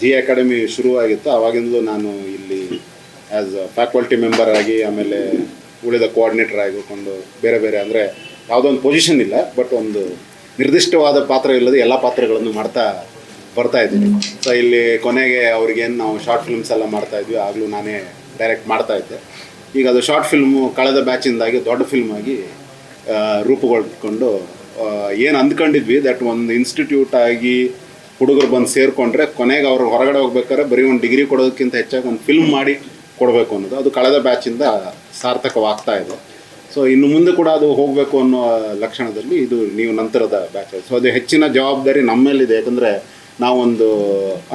G academy ಶುರುವಾಗಿತ್ತು. ಆವಾಗಿಂದಲೂ ನಾನು ಇಲ್ಲಿ as faculty member ಆಗಿ ಆಮೇಲೆ ಉಳಿದ ಕೋಆರ್ಡಿನೇಟರ್ ಆಗಿಕೊಂಡು ಬೇರೆ ಬೇರೆ ಅಂದರೆ ಯಾವುದೋ ಒಂದು ಪೊಸಿಷನ್ ಇಲ್ಲ ಬಟ್ ಒಂದು ನಿರ್ದಿಷ್ಟವಾದ ಪಾತ್ರ ಇಲ್ಲದೆ ಎಲ್ಲ ಪಾತ್ರಗಳನ್ನು ಮಾಡ್ತಾ ಬರ್ತಾ ಇದ್ದೀನಿ. ಸೊ ಇಲ್ಲಿ ಕೊನೆಗೆ ಅವ್ರಿಗೇನು ನಾವು ಶಾರ್ಟ್ ಫಿಲ್ಮ್ಸ್ ಎಲ್ಲ ಮಾಡ್ತಾ ಇದ್ವಿ ಆಗಲೂ ನಾನೇ ಡೈರೆಕ್ಟ್ ಮಾಡ್ತಾ ಇದ್ದೆ. ಈಗ ಅದು ಶಾರ್ಟ್ ಫಿಲ್ಮು ಕಳೆದ ಬ್ಯಾಚಿಂದಾಗಿ ದೊಡ್ಡ ಫಿಲ್ಮ್ ಆಗಿ ರೂಪುಗೊಳ್ಕೊಂಡು ಏನು ಅಂದ್ಕೊಂಡಿದ್ವಿ ದಟ್ ಒಂದು ಇನ್ಸ್ಟಿಟ್ಯೂಟ್ ಆಗಿ ಹುಡುಗರು ಬಂದು ಸೇರಿಕೊಂಡ್ರೆ ಕೊನೆಗೆ ಅವ್ರು ಹೊರಗಡೆ ಹೋಗ್ಬೇಕಾದ್ರೆ ಬರೀ ಒಂದು ಡಿಗ್ರಿ ಕೊಡೋದಕ್ಕಿಂತ ಹೆಚ್ಚಾಗಿ ಒಂದು ಫಿಲ್ಮ್ ಮಾಡಿ ಕೊಡಬೇಕು ಅನ್ನೋದು. ಅದು ಕಳೆದ ಬ್ಯಾಚಿಂದ ಸಾರ್ಥಕವಾಗ್ತಾ ಇದೆ. ಸೊ ಇನ್ನು ಮುಂದೆ ಕೂಡ ಅದು ಹೋಗಬೇಕು ಅನ್ನೋ ಲಕ್ಷಣದಲ್ಲಿ ಇದು ನೀವು ನಂತರದ ಬ್ಯಾಚ್ ಸೊ ಅದು ಹೆಚ್ಚಿನ ಜವಾಬ್ದಾರಿ ನಮ್ಮಲ್ಲಿದೆ ಯಾಕಂದರೆ ನಾವೊಂದು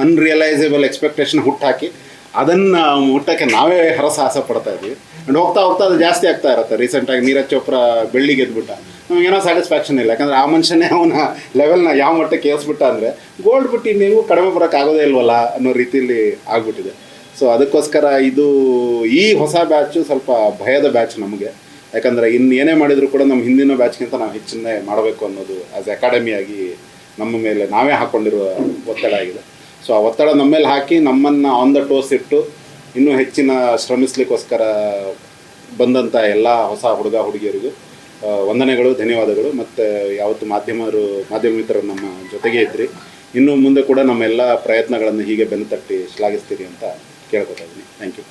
ಅನ್ರಿಯಲೈಸೇಬಲ್ ಎಕ್ಸ್ಪೆಕ್ಟೇಷನ್ ಹುಟ್ಟಾಕಿ ಅದನ್ನು ಮುಟ್ಟಕ್ಕೆ ನಾವೇ ಹರಸಾಹಸ ಪಡ್ತಾ ಇದ್ವಿ ಅಂಡ್ ಹೋಗ್ತಾ ಹೋಗ್ತಾ ಅದು ಜಾಸ್ತಿ ಆಗ್ತಾ ಇರುತ್ತೆ. ರೀಸೆಂಟಾಗಿ ನೀರಜ್ ಚೋಪ್ರಾ ಬೆಳ್ಳಿ ಗೆದ್ಬಿಟ್ಟ. ನಮಗೇನೋ ಸ್ಯಾಟಿಸ್ಫ್ಯಾಕ್ಷನ್ ಇಲ್ಲ. ಯಾಕಂದರೆ ಆ ಮನುಷ್ಯನೇ ಅವನ ಲೆವೆಲ್ನ ಯಾವ ಮಟ್ಟಕ್ಕೆ ಏರಿಸ್ಬಿಟ್ಟ ಅಂದರೆ ಗೋಲ್ಡ್ ಬಿಟ್ಟು ನೀವು ಕಡಿಮೆ ಬರೋಕ್ಕಾಗೋದೇ ಇಲ್ವಲ್ಲ ಅನ್ನೋ ರೀತಿಯಲ್ಲಿ ಆಗ್ಬಿಟ್ಟಿದೆ. ಸೊ ಅದಕ್ಕೋಸ್ಕರ ಇದು ಈ ಹೊಸ ಬ್ಯಾಚು ಸ್ವಲ್ಪ ಭಯದ ಬ್ಯಾಚ್ ನಮಗೆ. ಯಾಕಂದರೆ ಇನ್ನು ಏನೇ ಮಾಡಿದರೂ ಕೂಡ ನಮ್ಮ ಹಿಂದಿನ ಬ್ಯಾಚ್ಗಿಂತ ನಾವು ಹೆಚ್ಚನ್ನೇ ಮಾಡಬೇಕು ಅನ್ನೋದು ಆ್ಯಸ್ ಅಕಾಡೆಮಿಯಾಗಿ ನಮ್ಮ ಮೇಲೆ ನಾವೇ ಹಾಕ್ಕೊಂಡಿರುವ ಒತ್ತಡ ಆಗಿದೆ. ಸೊ ಆ ಒತ್ತಡ ನಮ್ಮ ಮೇಲೆ ಹಾಕಿ ನಮ್ಮನ್ನು ಆನ್ ದ ಟೋಸ್ ಇಟ್ಟು ಇನ್ನೂ ಹೆಚ್ಚಿನ ಶ್ರಮಿಸಲಿಕ್ಕೋಸ್ಕರ ಬಂದಂಥ ಎಲ್ಲ ಹೊಸ ಹುಡುಗ, ಹುಡುಗಿಯರಿಗೂ ವಂದನೆಗಳು, ಧನ್ಯವಾದಗಳು. ಮತ್ತು ಯಾವತ್ತು ಮಾಧ್ಯಮರು ಮಾಧ್ಯಮ ಮಿತ್ರರು ನಮ್ಮ ಜೊತೆಗೆ ಇದ್ರಿ. ಇನ್ನು ಮುಂದೆ ಕೂಡ ನಮ್ಮ ಎಲ್ಲ ಪ್ರಯತ್ನಗಳನ್ನು ಹೀಗೆ ಬೆನ್ನು ತಟ್ಟಿ ಶ್ಲಾಘಿಸ್ತೀರಿ ಅಂತ ಕೇಳ್ಕೊತಾ ಇದ್ದೀನಿ. Thank you